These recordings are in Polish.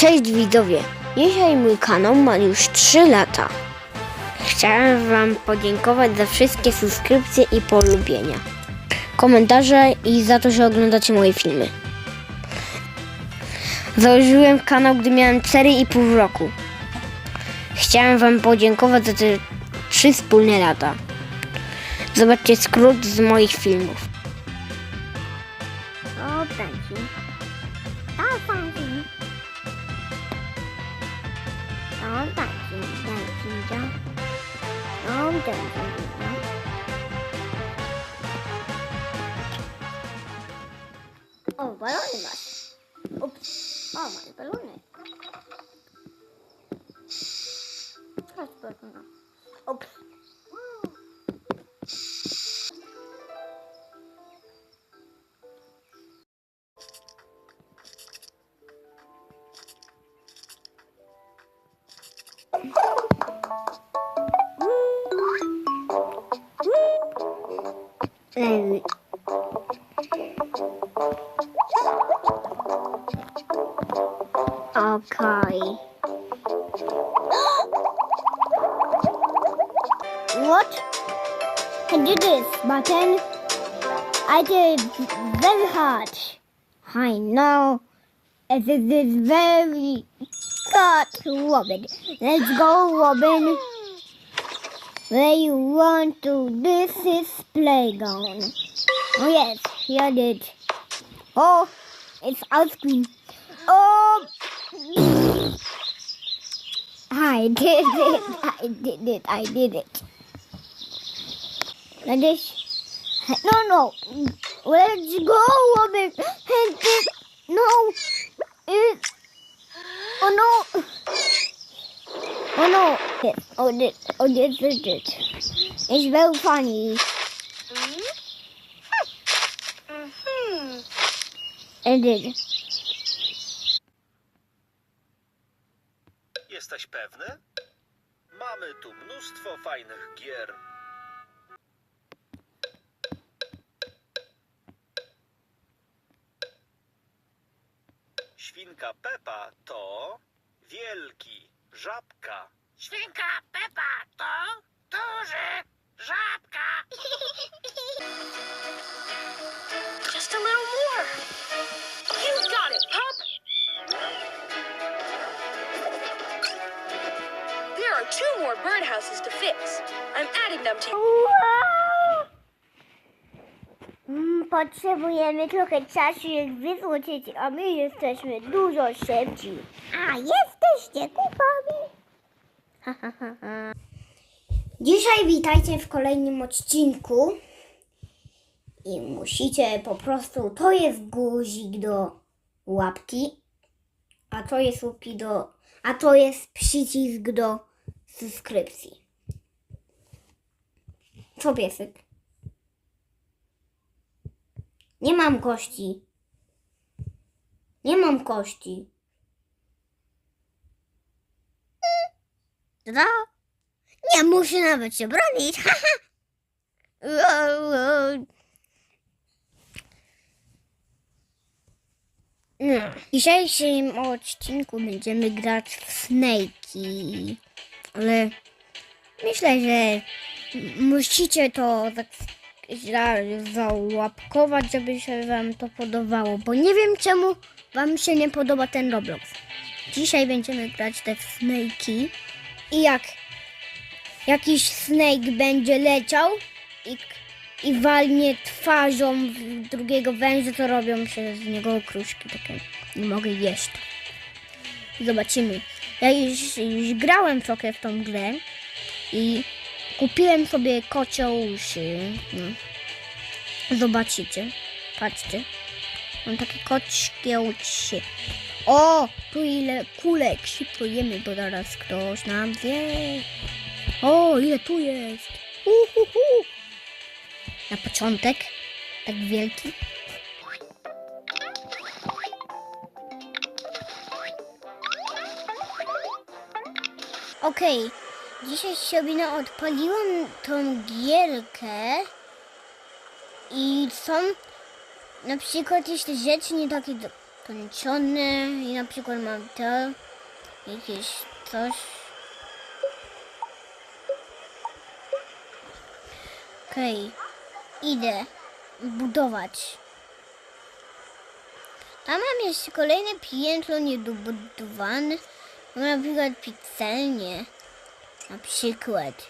Cześć widzowie! Dzisiaj mój kanał ma już 3 lata. Chciałem Wam podziękować za wszystkie subskrypcje i polubienia, komentarze i za to, że oglądacie moje filmy. Założyłem kanał, gdy miałem 4,5 roku. Chciałem Wam podziękować za te 3 wspólne lata. Zobaczcie skrót z moich filmów. O, pędzi. O, pędzi. O, pędzi, pędzi, ja. O, pędzi, ja. O, balony masz. Ups. O, moje balony. Chodź, balona. Ups. Ej. Okay. what? I did this button. I did very hard. I know. It is very hard, Robin. Let's go, Robin. Where you want to? This is playground. Oh yes, here it. Oh, it's ice cream. Oh, I did it. I did it. I did it. Like this. No, no. Let's go. And this. No. It. Oh no. Oh no! Yes. Oh this, oh this, this, this. It's very funny. Mm-hmm. Mm-hmm. It is. Fajnych gier. Świnka Pepa to wielki żabka. Świnka Pepa to duży żabka. Just a little more. Are two more birdhouses to fix. I'm adding them to Mm, Potrzebujemy trochę czasu, jak wysłuchać, a my jesteśmy dużo szybci. A jesteście kupami. Dzisiaj witajcie w kolejnym odcinku. I musicie po prostu, to jest guzik do łapki, a to jest łapki do, a to jest przycisk do subskrypcji. Co piesek? Nie mam kości. Nie mam kości. Co? Nie muszę nawet się bronić. No. W dzisiejszym odcinku będziemy grać w Snake'i. Ale myślę, że musicie to tak za- załapkować, żeby się wam to podobało, bo nie wiem czemu wam się nie podoba ten Roblox. Dzisiaj będziemy grać te Snake'i i jak jakiś Snake będzie leciał i, i walnie twarzą drugiego węża, to robią się z niego okruszki takie. Nie mogę jeść. Zobaczymy. Ja już, już grałem trochę w tą grę i kupiłem sobie kocioł uszy. No. Zobaczycie. Patrzcie. Mam takie kocie uszy. O! Tu ile kulek. Szybko jemy, bo zaraz ktoś nam zje. O, ile tu jest. Uhuhu. Na początek. Tak wielki. Okej. Dzisiaj sobie odpaliłam tą gierkę i są na przykład jeśli rzeczy nie takie do- skończone i na przykład mam to, jakieś coś. Okej, idę budować. Tam mam jeszcze kolejne piętro niedobudowane, na przykład pizzalnie. Na przykład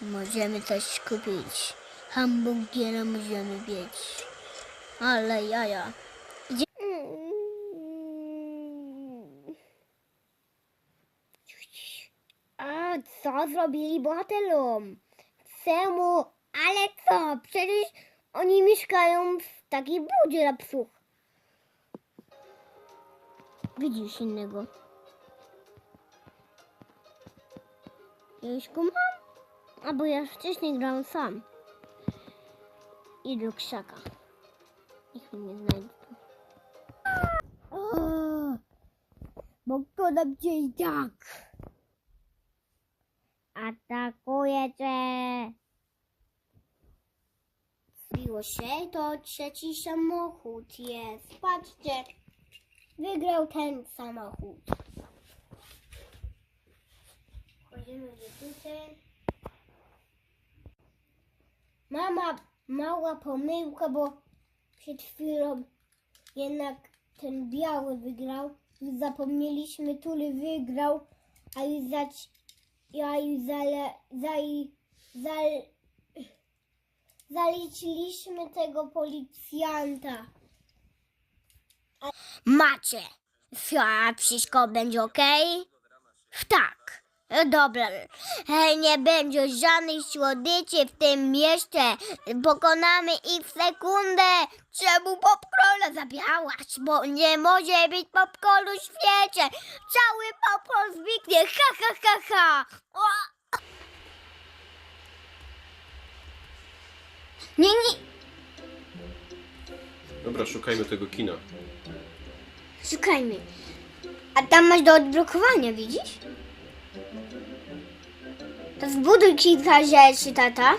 możemy coś kupić. Hamburgiera możemy mieć. Ale jaja. Gdzie... A co zrobili bohaterom? Czemu? Ale co? Przecież oni mieszkają w takiej budzie dla psów. Widzisz innego. Ja już go mam? Albo ja wcześniej grałem sam. I do krzaka. Niech mnie nie znajdzie. Bo kto nam i tak? Atakuje cię! Zbiło się, to trzeci samochód jest. Patrzcie, wygrał ten samochód. Do tutaj. Mama, mała pomyłka, bo przed chwilą jednak ten biały wygrał. Już zapomnieliśmy, który wygrał, a już zać, ja już zale, zali, zal, zaliczyliśmy tego policjanta. Macie. A wszystko będzie ok? Tak. Dobra. Hej, nie będzie żadnych słodyczy w tym mieście. Pokonamy ich w sekundę. Czemu popcorna zabierałaś? Bo nie może być popcornu w świecie. Cały popcorn zniknie. Ha, ha, ha, ha. O! Nie, nie. Dobra, szukajmy tego kina. Szukajmy. A tam masz do odblokowania, widzisz? Zbuduj kilka rzeczy, tata.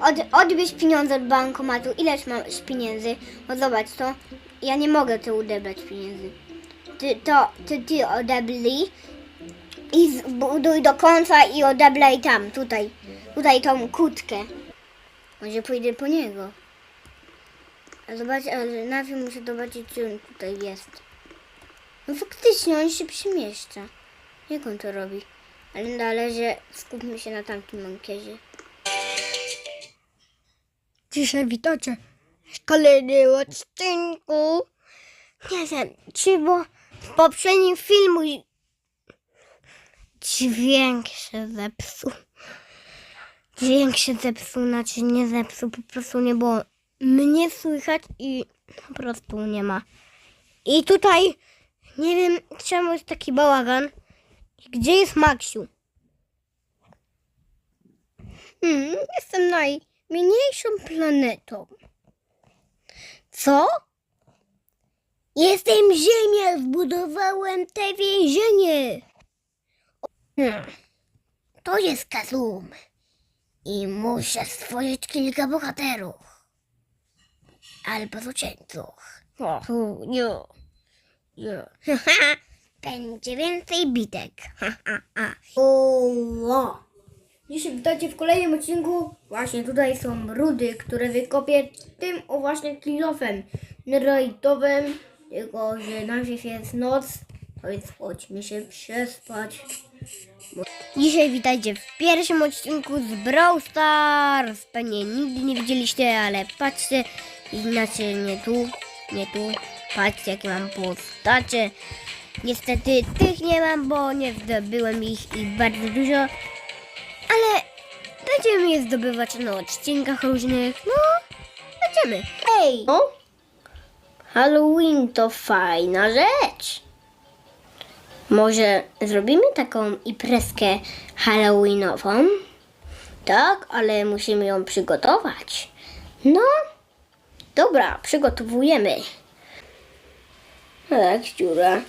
Od, odbierz pieniądze od bankomatu. Ileż masz pieniędzy? Bo zobacz to. Ja nie mogę tu odebrać pieniędzy. Ty to, ty, ty. I zbuduj do końca i odeblaj tam, tutaj. Tutaj tą kutkę. Może pójdę po niego. A zobacz, ale najpierw muszę zobaczyć, czy on tutaj jest. No faktycznie, on się przemieszcza. Jak on to robi? Ale należy, skupmy się na tamtym mankiezie. Dzisiaj witacie w kolejnym odcinku. Nie wiem, czy bo w poprzednim filmu dźwięk się zepsuł. Dźwięk się zepsuł, znaczy nie zepsuł, po prostu nie było mnie słychać i po prostu nie ma. I tutaj nie wiem czemu jest taki bałagan. Gdzie jest Maksiu? Hmm, jestem najmniejszą planetą. Co? Jestem Ziemia, zbudowałem te więzienie. Hmm. To jest Kazum. I muszę stworzyć kilka bohaterów. Albo złoczyńców. O, nie. Nie. Będzie więcej bitek. o. Dzisiaj witajcie w kolejnym odcinku. Właśnie tutaj są rudy, które wykopię tym o właśnie kilofem neroidowym. Tylko, że najpierw jest noc, to więc chodźmy się przespać. Dzisiaj witajcie w pierwszym odcinku z Brawl Stars. Pewnie nigdy nie widzieliście, ale patrzcie. Inaczej nie tu, nie tu. Patrzcie jakie mam postacie. Niestety tych nie mam, bo nie zdobyłem ich i bardzo dużo. Ale będziemy je zdobywać na odcinkach różnych. No, będziemy. Hej! No? Halloween to fajna rzecz. Może zrobimy taką imprezkę halloweenową? Tak, ale musimy ją przygotować. No, dobra, przygotowujemy. Tak, dziura.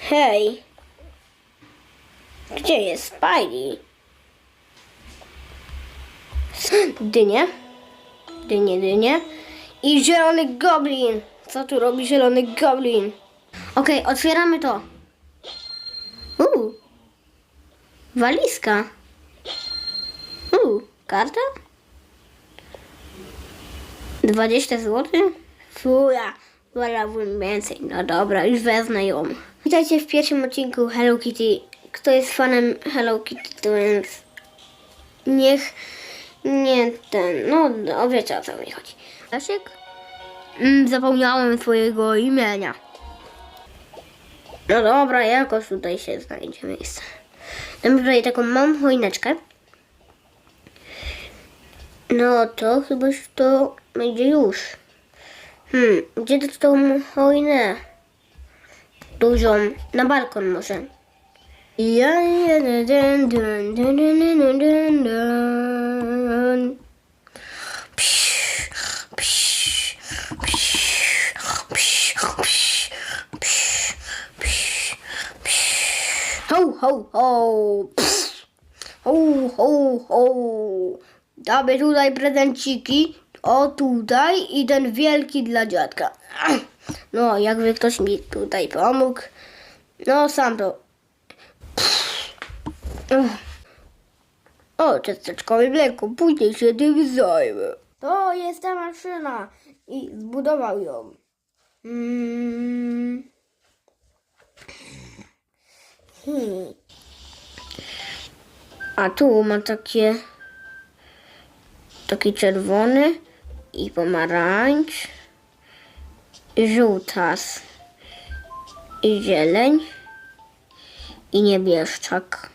Hej. Gdzie jest Spidey? Dynie. Dynie, dynie. I zielony goblin. Co tu robi zielony goblin? Okej, otwieramy to. Uuu. Walizka. Uuu, karta? 20 zł? Fuja, wolałbym więcej. No dobra, już wezmę ją. Witajcie w pierwszym odcinku Hello Kitty. Kto jest fanem Hello Kitty, to więc niech nie ten, no, no wiecie o co mi chodzi. Stasiek? Mm, zapomniałem swojego imienia. No dobra, jakoś tutaj się znajdzie miejsce. Mam tutaj taką małą choineczkę. No to chyba to będzie już. Hmm, gdzie dostał choinę? Dużą. Na balkon może. Ja dun, dun, dun, dun, dun, dun. Psz, psz, psz, psz, psz, psz, psz, psz. Ho, ho, ho. Psz. Ho, ho, ho. Damy tutaj prezenciki. O tutaj i ten wielki dla dziadka. No, jakby ktoś mi tutaj pomógł. No, sam to. O, ciasteczkowe mleko, później się tym zajmę. To jest ta maszyna i zbudował ją. Mm. Hmm. A tu ma takie taki czerwony i pomarańcz i żółtas i zieleń i niebieszczak.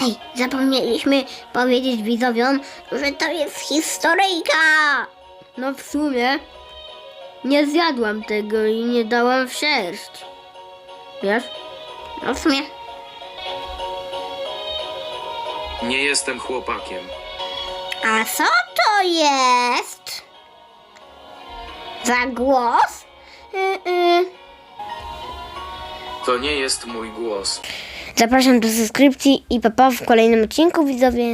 Ej, zapomnieliśmy powiedzieć widzowiom, że to jest historyjka. No w sumie nie zjadłam tego i nie dałam w sierść. Wiesz? No w sumie. Nie jestem chłopakiem. A co to jest? Za głos? Y, y. To nie jest mój głos. Zapraszam do subskrypcji i papa w kolejnym odcinku widzowie.